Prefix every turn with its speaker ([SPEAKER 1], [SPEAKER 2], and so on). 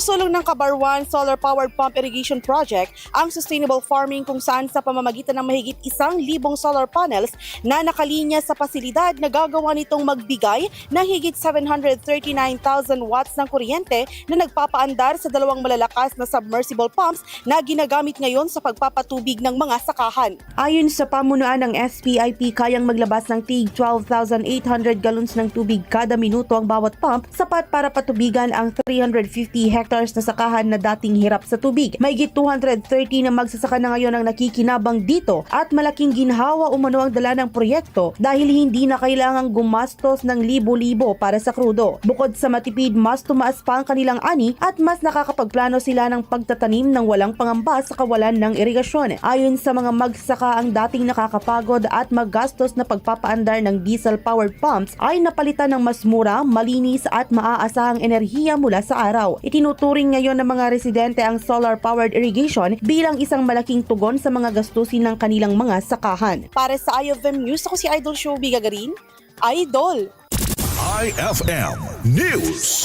[SPEAKER 1] Isinusulong ng Kabarwan Solar Powered Pump Irrigation Project ang sustainable farming kung saan sa pamamagitan ng mahigit isang libong solar panels na nakalinya sa pasilidad na gagawa nitong magbigay ng higit 739,000 watts ng kuryente na nagpapaandar sa dalawang malalakas na submersible pumps na ginagamit ngayon sa pagpapatubig ng mga sakahan. Ayon sa pamunuan ng SPIP, kayang maglabas ng tig 12,800 gallons ng tubig kada minuto ang bawat pump, sapat para patubigan ang 350 hectares na sakahan na dating hirap sa tubig. Mahigit 230 na magsasaka na ngayon ang nakikinabang dito at malaking ginhawa umano ang dala ng proyekto dahil hindi na kailangang gumastos ng libo-libo para sa krudo. Bukod sa matipid, mas tumaas pa ang kanilang ani at mas nakakapagplano sila ng pagtatanim ng walang pangamba sa kawalan ng irigasyon. Ayon sa mga magsaka ang dating nakakapagod at maggastos na pagpapaandar ng diesel-powered pumps ay napalitan ng mas mura, malinis at maaasahang enerhiya mula sa araw. Itinuturing ngayon ng mga residente ang solar-powered irrigation bilang isang malaking tugon sa mga gastusin ng kanilang mga sakahan. Para sa IFM News, ako si Idol Show Gagarin. Idol!
[SPEAKER 2] IFM News.